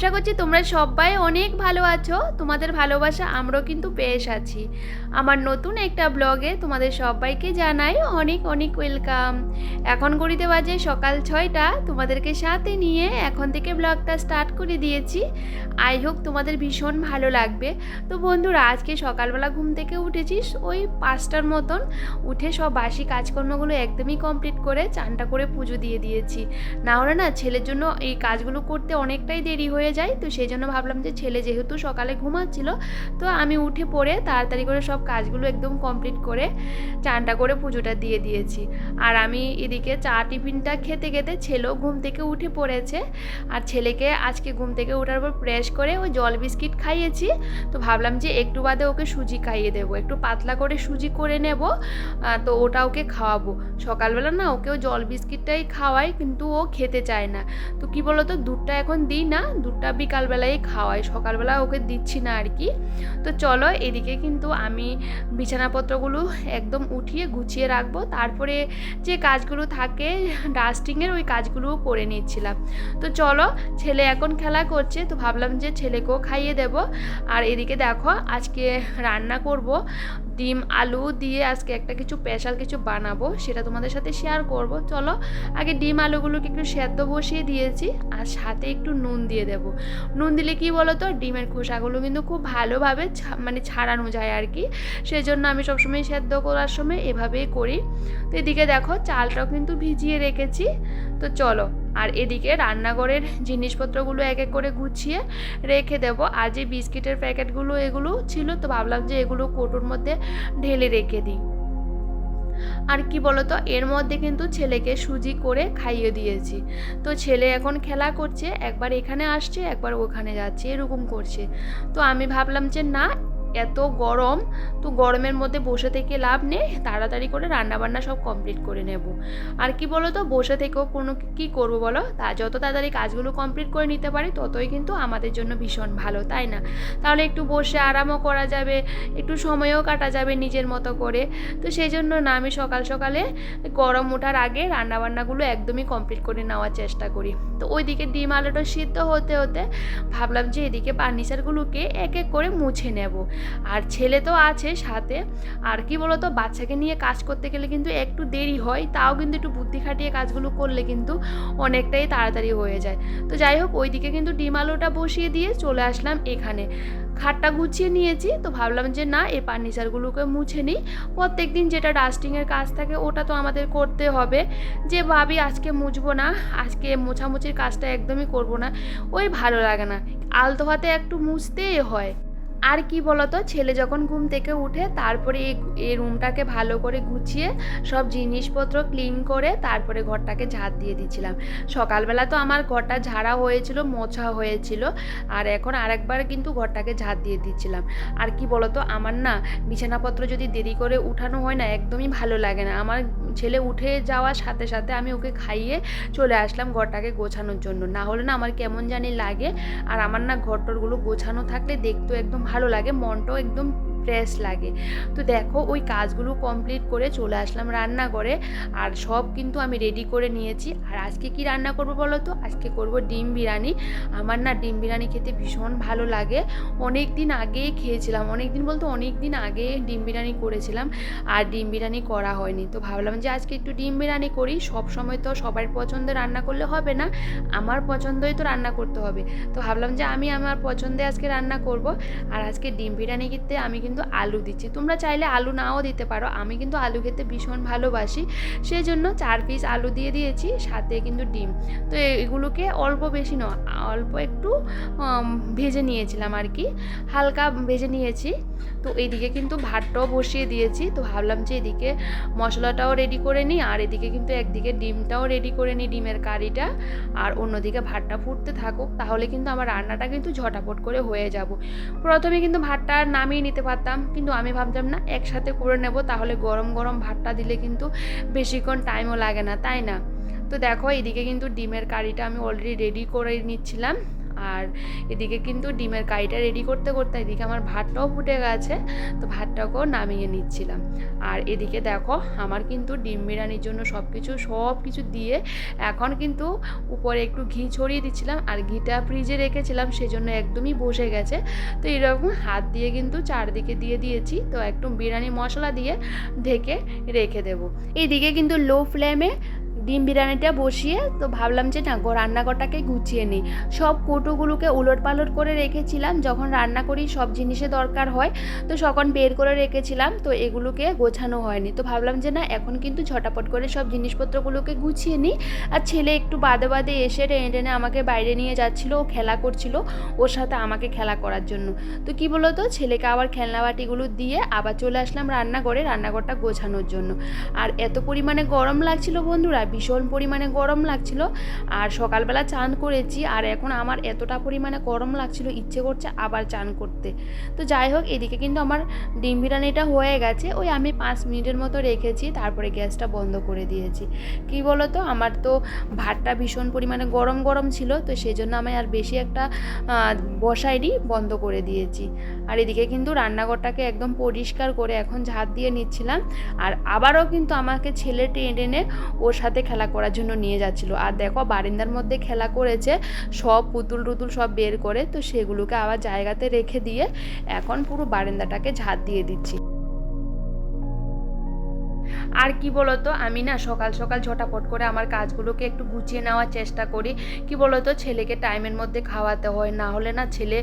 আশা করছি তোমরা সবাই অনেক ভালো আছো। তোমাদের ভালোবাসা আমরাও কিন্তু বেশ আছি আমার নতুন একটা ব্লগে তোমাদের সবাইকে জানাই অনেক অনেক ওয়েলকাম। এখন ঘড়িতে বাজে সকাল ছয়টা। তোমাদেরকে সাথে নিয়ে এখন থেকে ব্লগটা স্টার্ট করে দিয়েছি। আই হোক তোমাদের ভীষণ ভালো লাগবে। তো বন্ধুরা, আজকে সকালবেলা ঘুম থেকে উঠেছিস ওই পাঁচটার মতন। উঠে সব বাসি কাজকর্মগুলো একদমই কমপ্লিট করে চানটা করে পুজো দিয়ে দিয়েছি। না হলে না ছেলের জন্য এই কাজগুলো করতে অনেকটাই দেরি হয়ে যায় তো সেই জন্য ভাবলাম যে ছেলে যেহেতু সকালে ঘুমাচ্ছিল, তো আমি উঠে পড়ে তাড়াতাড়ি করে সব কাজগুলো একদম কমপ্লিট করে চানটা করে পুজোটা দিয়ে দিয়েছি। আর আমি এদিকে চা টিফিনটা খেতে খেতে ছেলেও ঘুম থেকে উঠে পড়েছে। আর ছেলেকে আজকে ঘুম থেকে ওঠার পর প্রেস করে ওই জল বিস্কিট খাইয়েছি। তো ভাবলাম যে একটু বাদে ওকে সুজি খাইয়ে দেবো। একটু পাতলা করে সুজি করে নেব তো ওটা ওকে খাওয়াবো। সকালবেলা না ওকে ওকেও জল বিস্কিটটাই খাওয়াই, কিন্তু ও খেতে চায় না। তো কি বলতো, দুধটা এখন দিই না দুধটা বিকালবেলায় খাওয়াই, সকালবেলা ওকে দিচ্ছি না আর কি। তো চলো এদিকে কিন্তু আমি বিছানাপত্রগুলো একদম উঠিয়ে গুছিয়ে রাখব। তারপরে যে কাজগুলো থাকে ডাস্টিংয়ের, ওই কাজগুলোও করে নিচ্ছিলাম। তো চলো, ছেলে এখন খেলা করছে, তো ভাবলাম যে ছেলেকেও খাইয়ে দেব। আর এদিকে দেখো, আজকে রান্না করব। ডিম, আলু দিয়ে আজকে একটা কিছু স্পেশাল কিছু বানাবো, সেটা তোমাদের সাথে শেয়ার করব। চলো, আগে ডিম, আলুগুলোকে একটু সেদ্ধ বসিয়ে দিয়েছি, আর সাথে একটু নুন দিয়ে দেব। নুন দিলে কি বলো তো ডিমের খোসাগুলো কিন্তু খুব ভালোভাবে মানে ছাড়ানো যায় আর কি। সেই জন্য আমি সবসময় সেদ্ধ করার সময় এভাবেই করি। তো এদিকে দেখো, চালটাও কিন্তু ভিজিয়ে রেখেছি। তো চলো, আর এদিকে রান্নাঘরের জিনিসপত্রগুলো এক এক করে গুছিয়ে রেখে দেবো। আর যে বিস্কিটের প্যাকেটগুলো, এগুলো ছিল, তো ভাবলাম যে এগুলো কোটোর মধ্যে ঢেলে রেখে দিই। আর কি বলতো, এর মধ্যে কিন্তু ছেলেকে সুজি করে খাইয়ে দিয়েছি। তো ছেলে এখন খেলা করছে, একবার এখানে আসছে, একবার ওখানে যাচ্ছে, এরকম করছে। তো আমি ভাবলাম যে না এত গরম, তো গরমের মধ্যে বসে থেকে লাভ নেই, তাড়াতাড়ি করে রান্নাবান্না সব কমপ্লিট করে নেব। আর কি বলো তো বসে থেকেও কোনো কি করব বলো? তা যত তাড়াতাড়ি কাজগুলো কমপ্লিট করে নিতে পারি, ততই কিন্তু আমাদের জন্য ভীষণ ভালো, তাই না? তাহলে একটু বসে আরামও করা যাবে, একটু সময়ও কাটা যাবে নিজের মতো করে। তো সেই জন্য না, আমি সকাল সকালে গরম ওঠার আগে রান্নাবান্নাগুলো একদমই কমপ্লিট করে নেওয়ার চেষ্টা করি। তো ওইদিকে ডিম, আলুটা সিদ্ধ হতে হতে ভাবলাম যে এদিকে ফার্নিচারগুলোকে এক এক করে মুছে নেব। আর ছেলে তো আছে সাথে। আর কি বলতো, বাচ্চাকে নিয়ে কাজ করতে গেলে কিন্তু একটু দেরি হয়, তাও কিন্তু একটু বুদ্ধি খাটিয়ে কাজগুলো করলে কিন্তু অনেকটাই তাড়াতাড়ি হয়ে যায়। তো যাই হোক, ওইদিকে কিন্তু ডিম আলুটা বসিয়ে দিয়ে চলে আসলাম এখানে। খাটটা গুছিয়ে নিয়েছি, তো ভাবলাম যে না, এই ফার্নিচারগুলোকে মুছে নিই। প্রত্যেক দিন যেটা ডাস্টিংয়ের কাজ থাকে, ওটা তো আমাদের করতে হবে। যে ভাবি আজকে মুছবো না, আজকে মোছামুছির কাজটা একদমই করব না, ওই ভালো লাগে না। আলতো হাতে একটু মুছতেই হয়। আর কি বলতো, ছেলে যখন ঘুম থেকে উঠে তারপরে এই রুমটাকে ভালো করে গুছিয়ে সব জিনিসপত্র ক্লিন করে তারপরে ঘরটাকে ঝাড় দিয়ে দিচ্ছিলাম। সকালবেলা তো আমার ঘরটা ঝাড়া হয়েছিল, মোছা হয়েছিল আর এখন আরেকবার কিন্তু ঘরটাকে ঝাড় দিয়ে দিচ্ছিলাম। আর কি বলতো, আমার না বিছানাপত্র যদি দেরি করে উঠানো হয় না, একদমই ভালো লাগে না। আমার ছেলে উঠে যাওয়ার সাথে সাথে আমি ওকে খাইয়ে চলে আসলাম ঘরটাকে গোছানোর জন্য। না হলে না আমার কেমন জানি লাগে। আর আমার না ঘরটরগুলো গোছানো থাকলে দেখতেও একদম ভালো লাগে মনটাও একদম ফ্রেশ লাগে। তো দেখো, ওই কাজগুলো কমপ্লিট করে চলে আসলাম রান্নাঘরে। আর সব কিন্তু আমি রেডি করে নিয়েছি। আর আজকে কি রান্না করব বলো তো? আজকে করব ডিম বিরিয়ানি। আমার না ডিম বিরিয়ানি খেতে ভীষণ ভালো লাগে। অনেক দিন আগেই খেয়েছিলাম। অনেক দিন বলতে অনেক দিন আগে ডিম বিরিয়ানি করেছিলাম। আর ডিম বিরিয়ানি করা হয়নি। তো ভাবলাম যে আজকে একটু ডিম বিরিয়ানি করি। সব সময় তো সবার পছন্দে রান্না করলে হবে না। আমার পছন্দই তো রান্না করতে হবে। তো ভাবলাম যে আমি আমার পছন্দে আজকে রান্না করব। আর আজকে ডিম বিরিয়ানি খেতে আমি কিন্তু আলু দিচ্ছি। তোমরা চাইলে আলু নাও দিতে পারো। আমি কিন্তু আলু খেতে ভীষণ ভালোবাসি। সেই জন্য চার পিস আলু দিয়ে দিয়েছি, সাথে কিন্তু ডিম। তো এগুলোকে অল্প বেশি নয় অল্প একটু ভেজে নিয়েছিলাম আর কি। হালকা ভেজে নিয়েছি। তো এইদিকে কিন্তু ভাতটাও বসিয়ে দিয়েছি। তো ভাবলাম যে এদিকে মশলাটাও রেডি করে নিই, আর এদিকে কিন্তু একদিকে ডিমটাও রেডি করে নিই, ডিমের কারিটা। আর অন্যদিকে ভাতটা ফুটতে থাকুক, তাহলে কিন্তু আমার রান্নাটা কিন্তু ঝটাপট করে হয়ে যাব। প্রথমে কিন্তু ভাতটা নামিয়ে নিতে পারতাম, কিন্তু আমি ভাবতাম, না, একসাথে করে নেব, তাহলে গরম গরম ভাতটা দিলে কিন্তু বেশিক্ষণ টাইমও লাগে না। তাই না? তো দেখো, এদিকে কিন্তু ডিমের কারিটা আমি অলরেডি রেডি করে নিচ্ছিলাম। আর এদিকে কিন্তু ডিমের কারিটা রেডি করতে করতে এদিকে আমার ভাতটাও ফুটে গেছে, তো ভাতটাকেও নামিয়ে নিচ্ছিলাম। আর এদিকে দেখো, আমার কিন্তু ডিম বিরিয়ানির জন্য সব কিছু সব কিছু দিয়ে এখন কিন্তু উপরে একটু ঘি ছড়িয়ে দিচ্ছিলাম, আর ঘিটা ফ্রিজে রেখেছিলাম, সেজন্য একদমই বসে গেছে। তো এরকম হাত দিয়ে কিন্তু চারদিকে দিয়ে দিয়েছি, তো একটু বিরিয়ানি মশলা দিয়ে ঢেকে রেখে দেবো। এইদিকে কিন্তু লো ফ্লেমে ডিম বিরিয়ানিটা বসিয়ে তো ভাবলাম যে না রান্নাঘরটাকে গুছিয়ে নিই। সব কৌটোগুলোকে উলট পালট করে রেখেছিলাম। যখন রান্না করি সব জিনিসে দরকার হয়, তো তখন বের করে রেখেছিলাম। তো এগুলোকে গোছানো হয়নি। তো ভাবলাম যে না, এখন কিন্তু ঝটাপট করে সব জিনিসপত্রগুলোকে গুছিয়ে নিই। আর ছেলে একটু বাদে বাদে এসে টেনে টেনে আমাকে বাইরে নিয়ে যাচ্ছিল। ও খেলা করছিল ওর সাথে আমাকে খেলা করার জন্য। তো কি বলো তো ছেলেকে আবার খেলনা বাটিগুলো দিয়ে আবার চলে আসলাম রান্নাঘরে, রান্নাঘরটা গোছানোর জন্য। আর এত পরিমাণে গরম লাগছিল বন্ধুরা ভীষণ পরিমাণে গরম লাগছিল। আর সকালবেলা চান করেছি, আর এখন আমার এতটা পরিমাণে গরম লাগছিল, ইচ্ছে করছে আবার চান করতে। তো যাই হোক, এদিকে কিন্তু আমার ডিম বিরিয়ানিটা হয়ে গেছে, ওই আমি পাঁচ মিনিটের মতো রেখেছি, তারপরে গ্যাসটা বন্ধ করে দিয়েছি। কি বলো তো আমার তো ভাতটা ভীষণ পরিমাণে গরম গরম ছিল, তো সেই জন্য আমি আর বেশি একটা বসাইনি, বন্ধ করে দিয়েছি। আর এদিকে কিন্তু রান্নাঘরটাকে একদম পরিষ্কার করে এখন ঝাঁট দিয়ে নিচ্ছিলাম। আর আবারও কিন্তু আমাকে ছেলে টেনে টেনে ওর সাথে খেলা করার জন্য নিয়ে যাচ্ছিল। আর দেখো, বারিন্দার মধ্যে খেলা করেছে, সব পুতুল টুতুল সব বের করে, তো সেগুলোকে আবার জায়গাতে রেখে দিয়ে এখন পুরো বারিন্দাটাকে ঝাঁট দিয়ে দিচ্ছি। আর কি বলতো, আমি না সকাল সকাল ঝটাপট করে আমার কাজগুলোকে একটু গুছিয়ে নেওয়ার চেষ্টা করি। কি বলতো, ছেলেকে টাইমের মধ্যে খাওয়াতে হয়, না হলে না ছেলে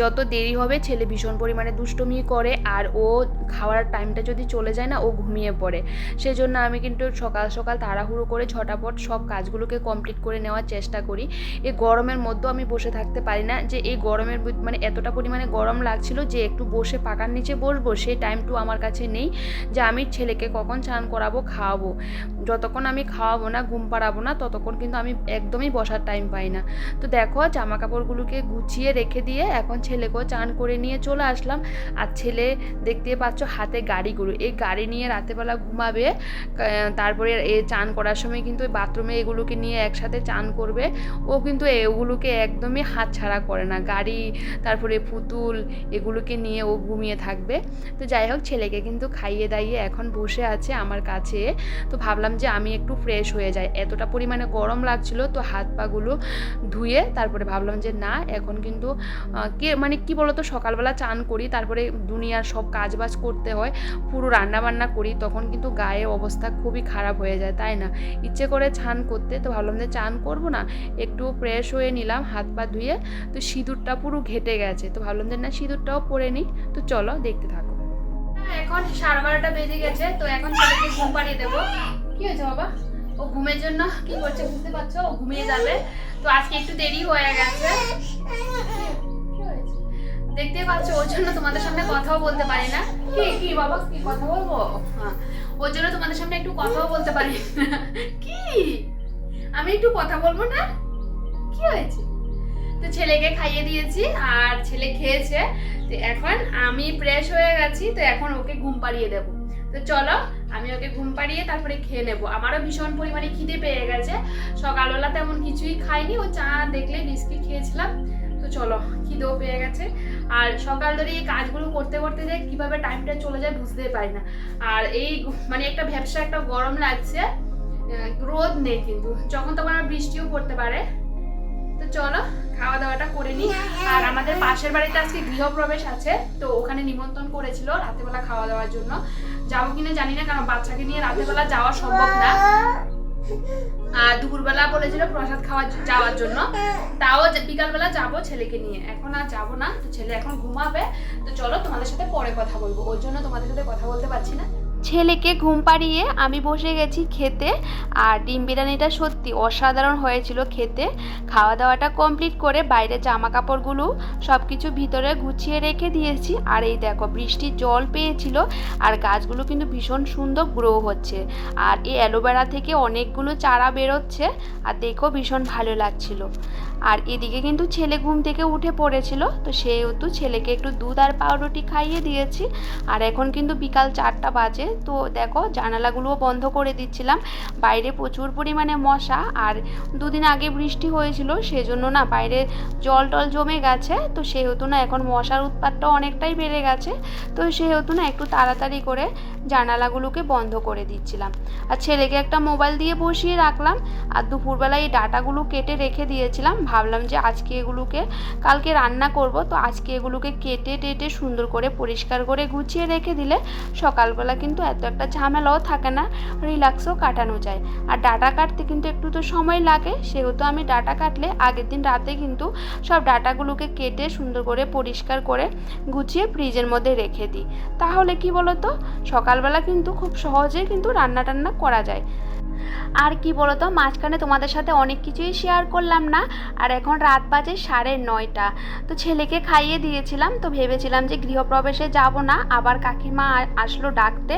যত দেরি হবে ছেলে ভীষণ পরিমাণে দুষ্টুমি করে আর ও খাওয়ার টাইমটা যদি চলে যায় না, ও ঘুমিয়ে পড়ে। সেজন্য আমি কিন্তু সকাল সকাল তাড়াহুড়ো করে ঝটাপট সব কাজগুলোকে কমপ্লিট করে নেওয়ার চেষ্টা করি। এই গরমের মধ্যেও আমি বসে থাকতে পারি না, যে এই গরমের মানে এতটা পরিমাণে গরম লাগছিল যে একটু বসে পাকার নিচে বসবো, সেই টাইমটু আমার কাছে নেই। যে আমি ছেলেকে কখন স্নান করাবো, খাওয়াবো। যতক্ষণ আমি খাওয়াবো না, ঘুম পাড়াবো না, ততক্ষণ কিন্তু আমি একদমই বসার টাইম পাই না। তো দেখো জামা কাপড়গুলোকে গুছিয়ে রেখে দিয়ে এখন ছেলেকেও চান করে নিয়ে চলে আসলাম। আর ছেলে দেখতে পাচ্ছ হাতে গাড়িগুলো। এই গাড়ি নিয়ে রাতেবেলা ঘুমাবে তারপরে এ চান করার সময় কিন্তু বাথরুমে এগুলোকে নিয়ে একসাথে চান করবে। ও কিন্তু এগুলোকে একদমই হাত ছাড়া করে না। গাড়ি, তারপরে পুতুল এগুলোকে নিয়ে ও ঘুমিয়ে থাকবে। তো যাই হোক, ছেলেকে কিন্তু খাইয়ে দাইয়ে এখন বসে আছে আমার কাছে। তো ভাবলাম যে আমি একটু ফ্রেশ হয়ে যাই। এতটা পরিমাণে গরম লাগছিল, তো হাত পাগুলো ধুয়ে তারপরে ভাবলাম যে না, এখন কিন্তু কে মানে কি বলতো, সকালবেলা চান করি, তারপরে দুনিয়ার সব কাজ বাজ করতে হয়, পুরো রান্না বান্না করি, তখন কিন্তু গায়ে অবস্থা খুবই খারাপ হয়ে যায়, তাই না? ইচ্ছে করে চান করতে, তো ভাবলাম যে চান করব না, একটু ফ্রেশ হয়ে নিলাম, হাত পা ধুয়ে, তো সিঁদুরটা পুরো ঘেটে গেছে, তো ভাবলাম যে না, সিঁদুরটাও পরে নিই, তো চলো দেখতে থাকো। এখন সাড়ে বারোটা বেজে গেছে, তো এখন ছেলেকে ঘুম পাড়িয়ে দেবো। কি হয়েছে বাবা? ও ঘুমের জন্য কি করছে বুঝতে পারছ? ও ঘুমিয়ে যাবে। তো আজকে একটু দেরি হয়ে গেছে? দেখতেই পাচ্ছ, ওর জন্য তোমাদের সামনে কথাও বলতে পারি না। কি কি বাবা, কি কথা বলব? হ্যাঁ ওর জন্য তোমাদের সামনে একটু কথাও বলতে পারি না। কি? আমি একটু কথা বলব না? কি হয়েছে? তো ছেলেকে খাইয়ে দিয়েছি আর ছেলে খেয়েছে। তো এখন আমি ফ্রেশ হয়ে গেছি, তো এখন ওকে ঘুম পাড়িয়ে দেবো। তো চলো, আমি ওকে ঘুম পাড়িয়ে তারপরে খেয়ে নেব। আমারও ভীষণ পরিমাণে খিদে পেয়ে গেছে। সকালবেলা তেমন কিছুই খাইনি, ও চা দেখলে বিস্কিট খেয়েছিলাম। তো চলো, খিদেও পেয়ে গেছে। আর সকাল ধরে এই কাজগুলো করতে করতে যে কীভাবে টাইমটা চলে যায় বুঝতেই পারি না। আর এই মানে একটা ব্যবসা একটা গরম লাগছে। রোদ নেই কিন্তু। যখন তখন আমার বৃষ্টিও পড়তে পারে। চলো খাওয়া দাওয়াটা করে নিই। আর আমাদের পাশের বাড়িতে আজকে গৃহপ্রবেশ আছে, তো ওখানে নিমন্ত্রণ করেছিল রাতেবেলা খাওয়া দাওয়ার জন্য। যাব কিনা জানি না, কারণ বাচ্চাকে নিয়ে রাতেবেলা যাওয়া সম্ভব না। আর দুপুরবেলা বলেছিল প্রসাদ খাওয়া যাওয়ার জন্য। তাও বিকালবেলা যাব ছেলেকে নিয়ে। এখন আর যাব না, তো ছেলে এখন ঘুমাবে। তো চলো তোমাদের সাথে পরে কথা বলব। ওর জন্য তোমাদের সাথে কথা বলতে পারছি না। ছেলেকে ঘুম পাড়িয়ে আমি বসে গেছি খেতে, আর ডিম বিরিয়ানিটা সত্যি অসাধারণ হয়েছিল খেতে। খাওয়া দাওয়াটা কমপ্লিট করে বাইরে জামা কাপড়গুলো সব কিছু ভিতরে গুছিয়ে রেখে দিয়েছি। আর এই দেখো বৃষ্টির জল পেয়েছিল, আর গাছগুলো কিন্তু ভীষণ সুন্দর গ্রো হচ্ছে। আর এই অ্যালোভেরা থেকে অনেকগুলো চারা বেরোচ্ছে, আর দেখো ভীষণ ভালো লাগছিল। আর এদিকে কিন্তু ছেলে ঘুম থেকে উঠে পড়েছিল, তো সেহেতু ছেলেকে একটু দুধ আর পাউরুটি খাইয়ে দিয়েছি। আর এখন কিন্তু বিকাল চারটা বাজে তো দেখো জানালাগুলোও বন্ধ করে দিচ্ছিলাম। বাইরে প্রচুর পরিমাণে মশা আর দুদিন আগে বৃষ্টি হয়েছিল, সেজন্য না বাইরে জল টল জমে গেছে। তো সেহেতু না এখন মশার উৎপাতটা অনেকটাই বেড়ে গেছে। তো সেহেতু না একটু তাড়াতাড়ি করে জানালাগুলোকে বন্ধ করে দিচ্ছিলাম। আর ছেলেকে একটা মোবাইল দিয়ে বসিয়ে রাখলাম। আর দুপুরবেলা এই ডাটাগুলো কেটে রেখে দিয়েছিলাম। ভাবলাম যে আজকে এগুলোকে কালকে রান্না করব। তো আজকে এগুলোকে কেটে টেটে সুন্দর করে পরিষ্কার করে গুছিয়ে রেখে দিলে সকালবেলা কিন্তু এত একটা ঝামেলাও থাকে না রিল্যাক্সও কাটানো যায়। আর ডাটা কাটতে কিন্তু একটু তো সময় লাগে, সেহেতু আমি ডাটা কাটলে আগের দিন রাতে কিন্তু সব ডাটাগুলোকে কেটে সুন্দর করে পরিষ্কার করে গুছিয়ে ফ্রিজের মধ্যে রেখে দিই। তাহলে কি বলতো? সকালবেলা কিন্তু খুব সহজেই কিন্তু রান্না টান্না করা যায়। আর কি বলতো, মাঝখানে তোমাদের সাথে অনেক কিছুই শেয়ার করলাম না, আর এখন রাত বাজে সাড়ে নয়টা। তো ছেলেকে খাইয়ে দিয়েছিলাম, তো ভেবেছিলাম যে গৃহপ্রবেশে যাব না, আবার কাকিমা আসলো ডাকতে,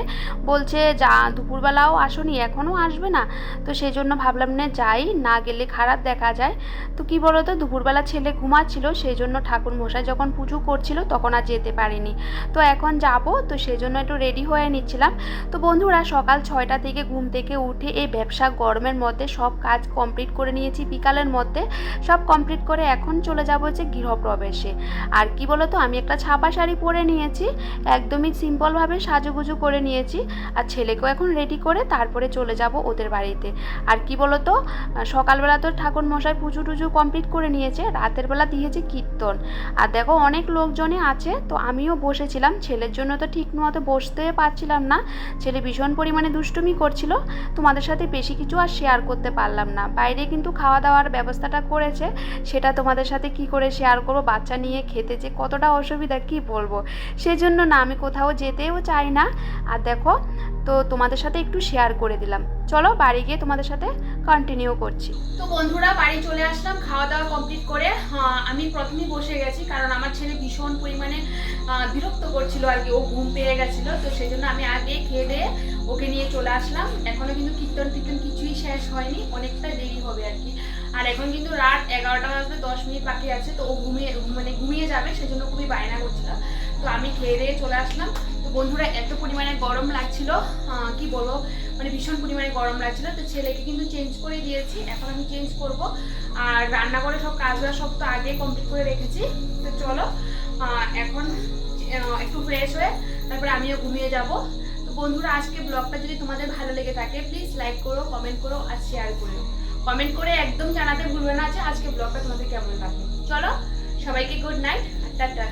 বলছে যা, দুপুরবেলাও আসনি, এখনও আসবে না। তো সেই জন্য ভাবলাম না যাই, না গেলে খারাপ দেখা যায়। তো কি বলতো, দুপুরবেলা ছেলে ঘুমাচ্ছিল সেই জন্য ঠাকুর মশাই যখন পুজো করছিল, তখন আর যেতে পারিনি। তো এখন যাব, তো সেই জন্য একটু রেডি হয়ে নিচ্ছিলাম। তো বন্ধুরা, সকাল ছয়টা থেকে ঘুম থেকে উঠে এই ব্যবসা গরমের মধ্যে সব কাজ কমপ্লিট করে নিয়েছি, বিকালের মধ্যে সব কমপ্লিট করে এখন চলে যাব হচ্ছে গৃহপ্রবেশে। আর কি বলো তো আমি একটা ছাপা শাড়ি পরে নিয়েছি, একদমই সিম্পলভাবে সাজুগুজু করে নিয়েছি আর ছেলেকেও এখন রেডি করে তারপরে চলে যাব ওদের বাড়িতে। আর কি বলো তো সকালবেলা তো ঠাকুর মশাই পুজো টুজো কমপ্লিট করে নিয়েছে, রাতের বেলা দিয়েছে কীর্তন। আর দেখো, অনেক লোকজনই আছে, তো আমিও বসেছিলাম, ছেলের জন্য তো ঠিক মতো বসতে পারছিলাম না। ছেলে ভীষণ পরিমাণে দুষ্টুমি করছিল, তোমাদের সাথে বেশি কিছু আর শেয়ার করতে পারলাম না। বাইরে কিন্তু খাওয়া দাওয়ার ব্যবস্থাটা করেছে সেটা তোমাদের সাথে কি করে শেয়ার করব? বাচ্চা নিয়ে খেতে যে কতটা অসুবিধা কি বলব? সেজন্য না আমি কোথাও যেতেও চাই না। আর দেখো তো তোমাদের সাথে একটু শেয়ার করে দিলাম। চলো বাড়ি গিয়ে তোমাদের সাথে কন্টিনিউ করছি। তো বন্ধুরা বাড়ি চলে আসলাম খাওয়া দাওয়া কমপ্লিট করে। হ্যাঁ, আমি প্রথমেই বসে গেছি কারণ আমার ছেলে ভীষণ পরিমাণে বিরক্ত করছিল আর কি। ও ঘুম পেয়ে গেছিল তো সেই জন্য আমি আগে খেয়ে দিয়ে ওকে নিয়ে চলে আসলাম। এখনও কিন্তু কীর্তন টীর্তন কিছুই শেষ হয়নি, অনেকটা দেরি হবে আর কি। আর এখন কিন্তু রাত এগারোটা বাজতে দশ মিনিট বাকি আছে, তো ও ঘুমিয়ে মানে ঘুমিয়ে যাবে, সেজন্য খুবই বায়না করছিল। তো আমি খেয়ে দিয়ে চলে আসলাম। তো বন্ধুরা, এত পরিমাণে গরম লাগছিল কি বলব মানে ভীষণ পরিমাণে গরম লাগছিল। তো ছেলেকে কিন্তু চেঞ্জ করে দিয়েছি, এখন আমি চেঞ্জ করব। আর রান্না করে সব কাজগুলো সব তো আগে কমপ্লিট করে রেখেছি। তো চলো এখন একটু ফ্রেশ হয়ে তারপরে আমিও ঘুমিয়ে যাব। বন্ধুরা, আজকে ব্লগটা যদি তোমাদের ভালো লেগে থাকে প্লিজ লাইক করো কমেন্ট করো আর শেয়ার করো। কমেন্ট করে একদম জানাতে ভুলবে না যে আজকে ব্লগটা তোমাদের কেমন লাগল। চলো, সবাইকে গুড নাইট টাটা।